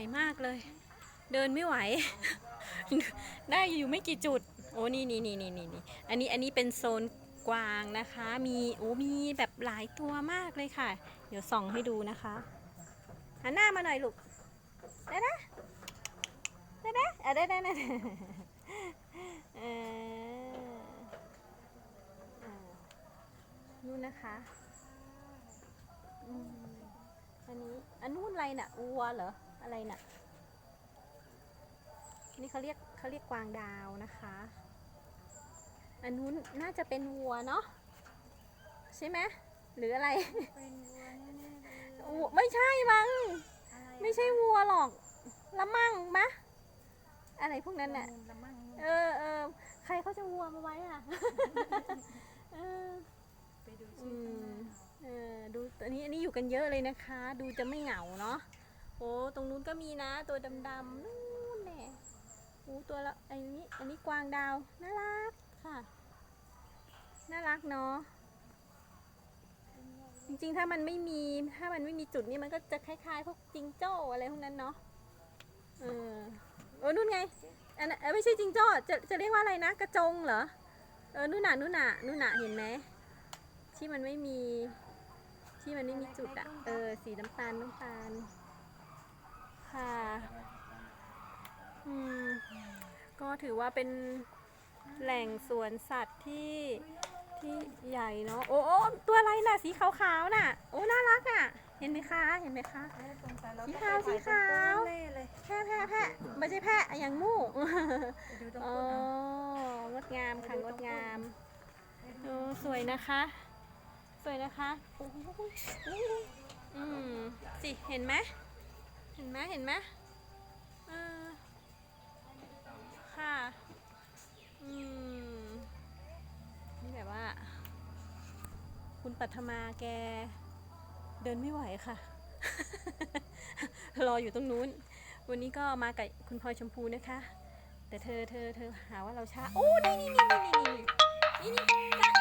อยมากเลย เดินไม่ไหว ได้อยู่ไม่กี่จุด โอ้นี่นี่นี่นี่นี่นี่อันนี้อันนี้เป็นโซนกวางนะคะ มีโอ้มีแบบหลายตัวมากเลยค่ะ เดี๋ยวส่องให้ดูนะคะหันหน้ามาหน่อยลูกได้นะได้นะอะได้ได้ได้ไดนู่นนะคะอันนี้อันนู้นอะไรน่ะวัวเหรอ อะไรน่ะ นี่เขาเรียกเขาเรียกกวางดาวนะคะ อันนู้นน่าจะเป็นวัวเนาะใช่ไหมหรืออะไร เป็นวัวแน่ๆเลยวัวไม่ใช่มั้งอะไรไม่ใช่วัวหรอกละมั่งมะอะไรพวกนั้นน่ะละมั่งเออเออใครเขาจะวัวมาไว้อะเออไปดูอืชื่อข้างหมน้าเออดูอันนี้อันนี้อยู่กันเยอะเลยนะคะ ดูจะไม่เหงาเนาะ โอ้ตรงนู้นก็มีนะ ตัวดำๆนู่นแน่โอ้ตัวละอันนี้อันนี้กวางดาวน่ารักค่ะ น่ารักเนาะจริงๆ ถ้ามันไม่มีถ้ามันไม่มีจุดนี้มันก็จะคล้ายๆ พวกจิงโจ้อะไรพวกนั้นเนาะเออโอ้นู่นไงอันนั้นไม่ใช่จิงโจ้จะจะเรียกว่าอะไรนะ กระจงเหรอเออนู่นน่ะนู่นน่ะนู่นน่ะเห็นไหมที่มันไม่มี ที่มันไม่มีจุดอะเออสีน้ำตาลน้ำตาล ค่ะอืมก็ถือว่าเป็นแหล่งสวนสัตว์ที่ที่ใหญ่เนาะโอ้โอ้ตัวอะไรน่ะ สีขาวๆน่ะ โอ้น่ารักอะ เห็นไหมคะ เห็นไหมคะเออสงสัยเราสีต้องขาวไปถ่ยสีขาวตรงต้นเล่เลยแพะแพะแพะไม่ใช่แพะอย่างมู่ไปดูตรงโอ้ต้นเอางดงามค่ะงดงามโอ้สวยนะคะ สวยนะคะโอ้โหอืมสิเห็นไหมเห็นไหมเห็นไหมเออค่ะอืมนี่แบบว่า คุณปัทมาแก เดินไม่ไหวค่ะ รออยู่ตรงนู้น วันนี้ก็มากับคุณพลอยชมพูนะคะ แต่เธอเธอเธอหาว่าเราช้า โอ้ นี่นี่นี่นี่นี่